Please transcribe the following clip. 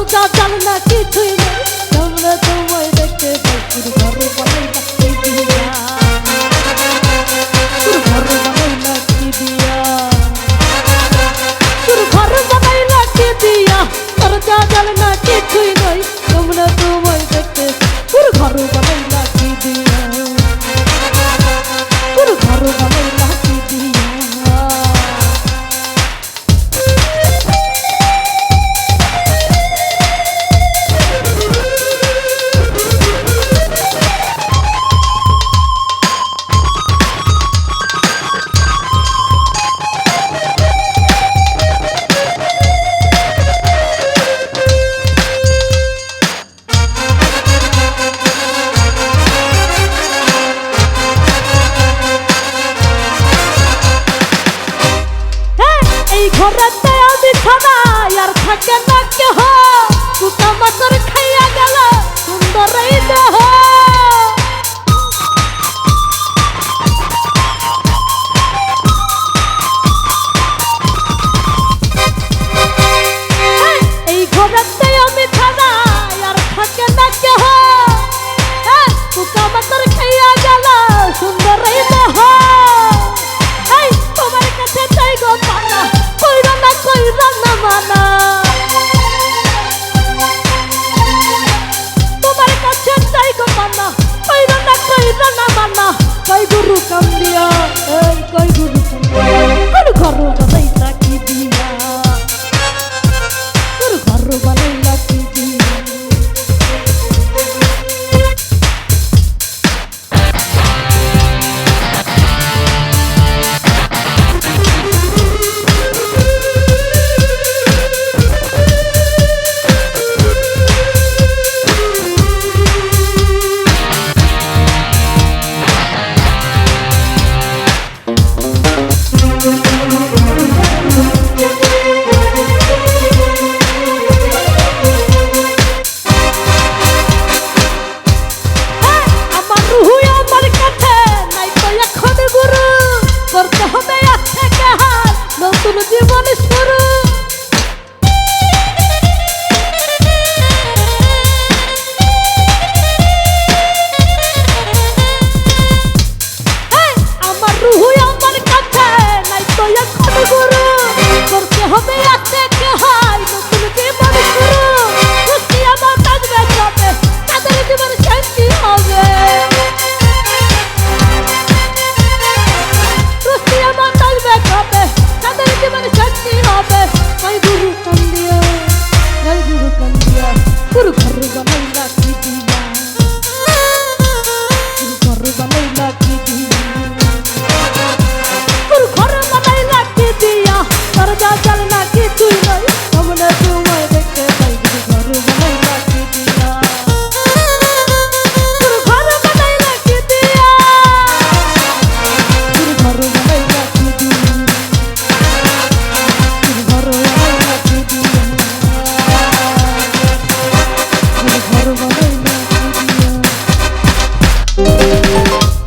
পর্দা জাল না কিছুই নেই। তোমরা তোমায় দেখতে ঘরে বানাই ঘরেতে আমি ছাড়া আর থাকে না কেহ। তুতা মাছের খাইয়া গেল সুন্দর এই দেহ।